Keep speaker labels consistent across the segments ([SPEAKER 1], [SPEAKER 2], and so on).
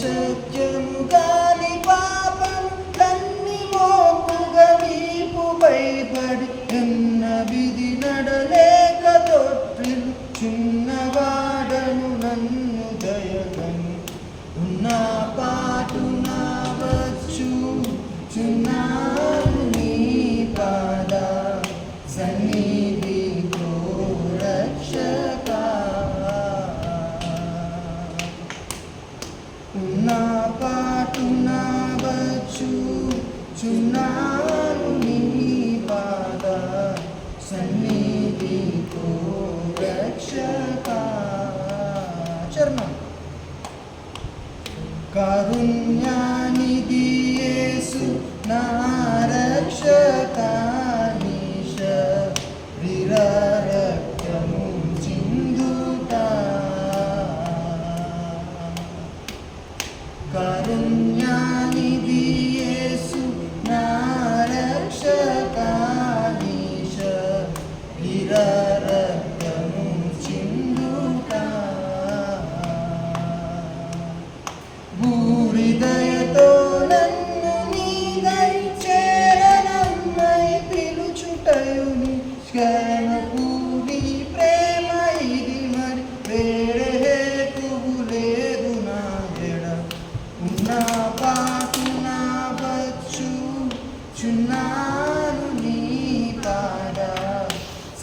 [SPEAKER 1] సత్యము కాని పాపం కన్ని మోపుగా వీపు భయపడి ఎన్న విధి నడలేక తొట్టిలు చిన్నవాడను నన్ను దయగను ఉన్నా Karunyani Diyesu Narakshara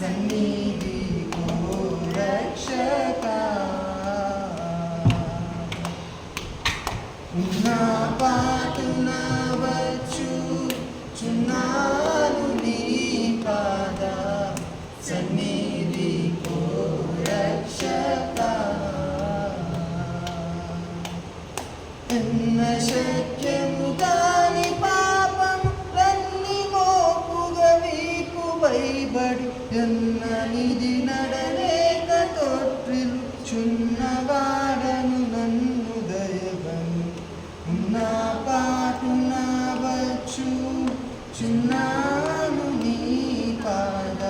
[SPEAKER 1] సన్నిధి రక్షక. ఉన్నా ఎన్ననిది నడలేక తొట్టిల్చున్నవాడను నన్ను దయవను నా పాటు నా వచ్చు చున్నాను నీ పాద.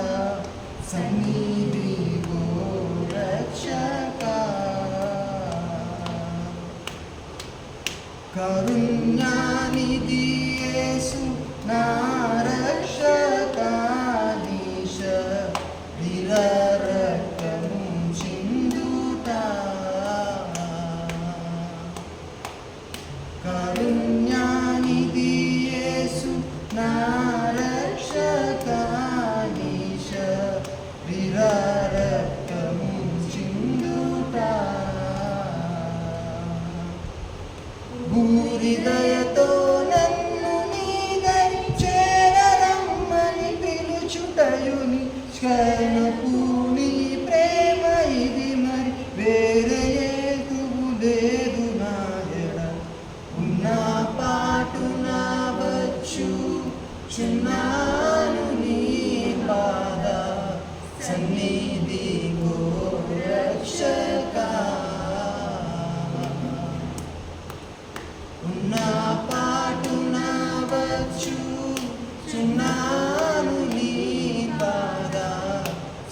[SPEAKER 1] సమీపి రక్షక. కరుణ్యానిది యేసు నా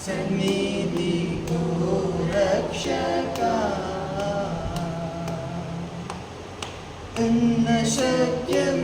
[SPEAKER 1] సన్నిధి రక్షక ఎన్న శక్యం